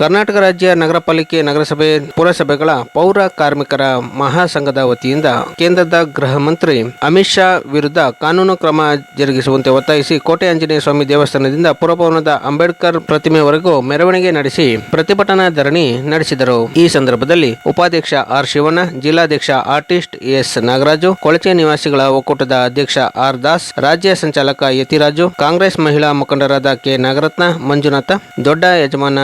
ಕರ್ನಾಟಕ ರಾಜ್ಯ ನಗರ ಪಾಲಿಕೆ ನಗರಸಭೆ ಪುರಸಭೆಗಳ ಪೌರ ಕಾರ್ಮಿಕರ ಮಹಾಸಂಘದ ವತಿಯಿಂದ ಕೇಂದ್ರದ ಗೃಹ ಮಂತ್ರಿ ಅಮಿತ್ ಶಾ ವಿರುದ್ಧ ಕಾನೂನು ಕ್ರಮ ಜರುಗಿಸುವಂತೆ ಒತ್ತಾಯಿಸಿ ಕೋಟೆ ಆಂಜನೇಯ ಸ್ವಾಮಿ ದೇವಸ್ಥಾನದಿಂದ ಪುರಭವನದ ಅಂಬೇಡ್ಕರ್ ಪ್ರತಿಮೆವರೆಗೂ ಮೆರವಣಿಗೆ ನಡೆಸಿ ಪ್ರತಿಭಟನಾ ಧರಣಿ ನಡೆಸಿದರು. ಈ ಸಂದರ್ಭದಲ್ಲಿ ಉಪಾಧ್ಯಕ್ಷ ಆರ್ ಶಿವಣ್ಣ, ಜಿಲ್ಲಾಧ್ಯಕ್ಷ ಆರ್ಟಿಸ್ಟ್ ಎಸ್ ನಾಗರಾಜು, ಕೊಳಚೆ ನಿವಾಸಿಗಳ ಒಕ್ಕೂಟದ ಅಧ್ಯಕ್ಷ ಆರ್ ದಾಸ್, ರಾಜ್ಯ ಸಂಚಾಲಕ ಯತಿರಾಜು, ಕಾಂಗ್ರೆಸ್ ಮಹಿಳಾ ಮುಖಂಡರಾದ ಕೆ ನಾಗರತ್ನ, ಮಂಜುನಾಥ, ದೊಡ್ಡ ಯಜಮಾನ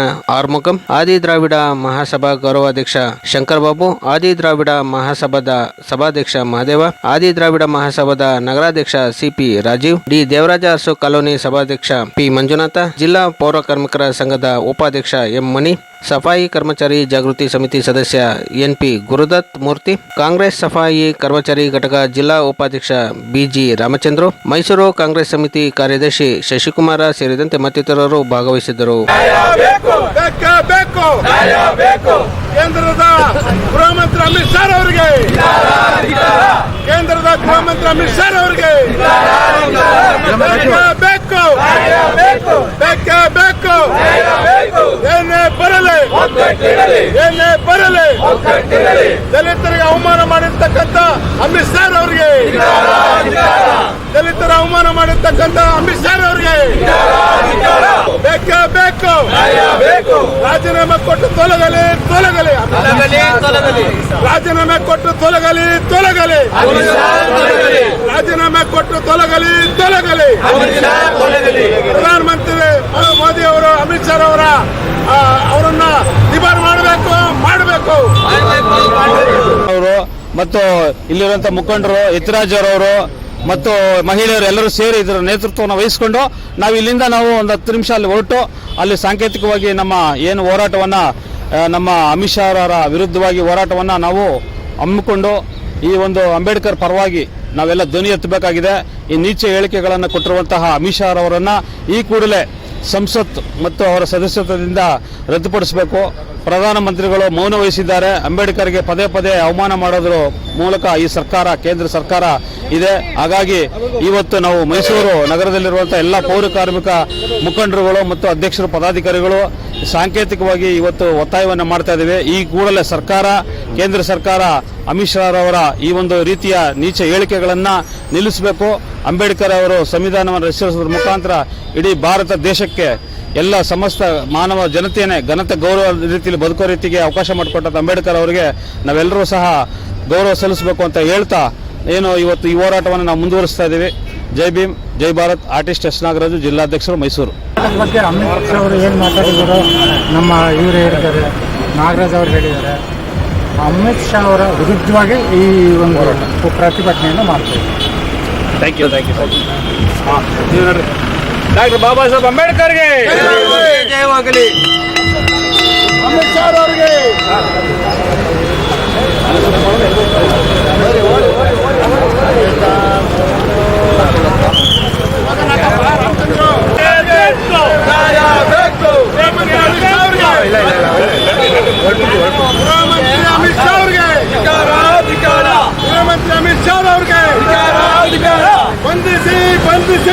ಆರ್ಮುಗಂ ಆದಿ ದ್ರಾವಿಡ ಮಹಾಸಭಾ ಗೌರವಾಧ್ಯಕ್ಷ ಶಂಕರ್ ಬಾಬು ಆದಿ ದ್ರಾವಿಡ ಮಹಾಸಭಾದ ಸಭಾಧ್ಯಕ್ಷ ಮಹದೇವ ಆದಿ ದ್ರಾವಿಡ ಮಹಾಸಭಾದ ನಗರಾಧ್ಯಕ್ಷ C P Rajeev, D Devaraja Arasu colony ಸಭಾಧ್ಯಕ್ಷ ಪಿ ಮಂಜುನಾಥ, ಜಿಲ್ಲಾ ಪೌರ ಕಾರ್ಮಿಕರ ಸಂಘದ ಉಪಾಧ್ಯಕ್ಷ ಎಂ ಮಣಿ ಸಫಾಯಿ ಕರ್ಮಚಾರಿ ಜಾಗೃತಿ ಸಮಿತಿ ಸದಸ್ಯ ಎನ್ಪಿ ಗುರುದತ್ ಮೂರ್ತಿ ಕಾಂಗ್ರೆಸ್ ಸಫಾಯಿ ಕರ್ಮಚಾರಿ ಘಟಕ ಜಿಲ್ಲಾ ಉಪಾಧ್ಯಕ್ಷ ಬಿಜಿ ರಾಮಚಂದ್ರು ಮೈಸೂರು ಕಾಂಗ್ರೆಸ್ ಸಮಿತಿ ಕಾರ್ಯದರ್ಶಿ ಶಶಿಕುಮಾರ ಸೇರಿದಂತೆ ಮತ್ತಿತರರು ಭಾಗವಹಿಸಿದ್ದರು. ಬೇಕೇ ಬೇಕು ಬೇಕು ಕೇಂದ್ರದ ಗೃಹ ಮಂತ್ರಿ ಅಮಿತ್ ಶಾ ಅವರಿಗೆ ಕೇಂದ್ರದ ಗೃಹ ಮಂತ್ರಿ ಅಮಿತ್ ಶಾ ಅವರಿಗೆ ಬೇಕೇ ಬೇಕು ಬೇಕೇ ಬೇಕು ಏನೇ ಬರಲಿ ಏನೇ ಬರಲಿ. ದಲಿತರಿಗೆ ಅವಮಾನ ಮಾಡಿರ್ತಕ್ಕಂಥ ಅಮಿತ್ ಶಾ ಅವರಿಗೆ ದಲಿತರ ಅವಮಾನ ಮಾಡಿರ್ತಕ್ಕಂಥ ಅಮಿತ್ ಶಾ ಅವರಿಗೆ ಬೇಕೇ ಬೇಕು. ರಾಜೀನಾಮೆ ಕೊಟ್ಟು ತೊಲಗಲಿ ತೊಲಗಲಿ. ರಾಜೀನಾಮೆ ಕೊಟ್ಟು ತೊಲಗಲಿ ತೊಲಗಲಿ. ರಾಜೀನಾಮೆ ಕೊಟ್ಟು ತೊಲಗಲಿ ತೊಲಗಲಿ. ಮತ್ತು ಇಲ್ಲಿರುವಂತ ಮುಖಂಡರು ಯತಿರಾಜ್ ಅವರವರು ಮತ್ತು ಮಹಿಳೆಯರು ಎಲ್ಲರೂ ಸೇರಿ ಇದರ ನೇತೃತ್ವವನ್ನು ವಹಿಸಿಕೊಂಡು ನಾವು ಇಲ್ಲಿಂದ ನಾವು ಒಂದು ಹತ್ತು ನಿಮಿಷ ಅಲ್ಲಿ ಹೊರಟು, ಅಲ್ಲಿ ಸಾಂಕೇತಿಕವಾಗಿ ನಮ್ಮ ಏನು ಹೋರಾಟವನ್ನು ನಮ್ಮ ಅಮಿತ್ ಶಾ ಅವರ ವಿರುದ್ಧವಾಗಿ ಹೋರಾಟವನ್ನು ನಾವು ಹಮ್ಮಿಕೊಂಡು ಈ ಒಂದು ಅಂಬೇಡ್ಕರ್ ಪರವಾಗಿ ನಾವೆಲ್ಲ ಧ್ವನಿ ಎತ್ತಬೇಕಾಗಿದೆ. ಈ ನೀಚ ಹೇಳಿಕೆಗಳನ್ನು ಕೊಟ್ಟಿರುವಂತಹ ಅಮಿತ್ ಶಾ ಅವರನ್ನು ಈ ಕೂಡಲೇ ಸಂಸತ್ ಮತ್ತು ಅವರ ಸದಸ್ಯತ್ವದಿಂದ ರದ್ದುಪಡಿಸಬೇಕು. ಪ್ರಧಾನಮಂತ್ರಿಗಳು ಮೌನ ವಹಿಸಿದ್ದಾರೆ. ಅಂಬೇಡ್ಕರ್ಗೆ ಪದೇ ಪದೇ ಅವಮಾನ ಮಾಡೋದ್ರ ಮೂಲಕ ಈ ಸರ್ಕಾರ, ಕೇಂದ್ರ ಸರ್ಕಾರ ಇದೆ. ಹಾಗಾಗಿ ಇವತ್ತು ನಾವು ಮೈಸೂರು ನಗರದಲ್ಲಿರುವಂತಹ ಎಲ್ಲ ಪೌರ ಕಾರ್ಮಿಕ ಮುಖಂಡರುಗಳು ಮತ್ತು ಅಧ್ಯಕ್ಷರು, ಪದಾಧಿಕಾರಿಗಳು ಸಾಂಕೇತಿಕವಾಗಿ ಇವತ್ತು ಒತ್ತಾಯವನ್ನು ಮಾಡ್ತಾ ಇದ್ದೇವೆ. ಈ ಕೂಡಲೇ ಸರ್ಕಾರ, ಕೇಂದ್ರ ಸರ್ಕಾರ, ಅಮಿತ್ ಶಾ ಅವರ ಈ ಒಂದು ರೀತಿಯ ನೀಚ ಹೇಳಿಕೆಗಳನ್ನು ನಿಲ್ಲಿಸಬೇಕು. ಅಂಬೇಡ್ಕರ್ ಅವರು ಸಂವಿಧಾನವನ್ನು ರಚಿಸುವುದರ ಮುಖಾಂತರ ಇಡೀ ಭಾರತ ದೇಶಕ್ಕೆ ಎಲ್ಲ ಸಮಸ್ತ ಮಾನವ ಜನತೆಯೇ ಘನತೆ ಗೌರವ ರೀತಿಯಲ್ಲಿ ಬದುಕೋ ರೀತಿಗೆ ಅವಕಾಶ ಮಾಡಿಕೊಟ್ಟ ಅಂಬೇಡ್ಕರ್ ಅವರಿಗೆ ನಾವೆಲ್ಲರೂ ಸಹ ಗೌರವ ಸಲ್ಲಿಸಬೇಕು ಅಂತ ಹೇಳ್ತಾ, ಏನು ಇವತ್ತು ಈ ಹೋರಾಟವನ್ನು ನಾವು ಮುಂದುವರಿಸ್ತಾ ಇದ್ದೀವಿ. ಜೈ ಭೀಮ್ ಜೈ ಭಾರತ್. ಆರ್ಟಿಸ್ಟ್ ಎಸ್ ನಾಗರಾಜು ಜಿಲ್ಲಾಧ್ಯಕ್ಷರು ಮೈಸೂರು. ಬಗ್ಗೆ ಅಮಿತ್ ಶಾ ಅವರು ಏನು ಮಾತಾಡಿದರು ನಮ್ಮ ಇವರು ಹೇಳಿದ್ದಾರೆ ನಾಗರಾಜ್ ಅವರು ಹೇಳಿದ್ದಾರೆ. ಅಮಿತ್ ಶಾ ಅವರ ವಿರುದ್ಧವಾಗಿ ಈ ಒಂದು ಪ್ರತಿಭಟನೆಯನ್ನು ಮಾಡ್ತೀವಿ. Thank you thank you doctor Baba Saheb ಅಂಬೇಡ್ಕರ್ಗೆ. ಜಯವಾಗಲಿ ಅಮಿತ್ ಶಾ ಅವರಿಗೆ ಗೃಹಮಂತ್ರಿ ಅಮಿತ್ ಶಾ ಅವರಿಗೆ ಗೃಹಮಂತ್ರಿ ಅಮಿತ್ ಶಾ ಅವರಿಗೆ ಬಂಧಿಸಿ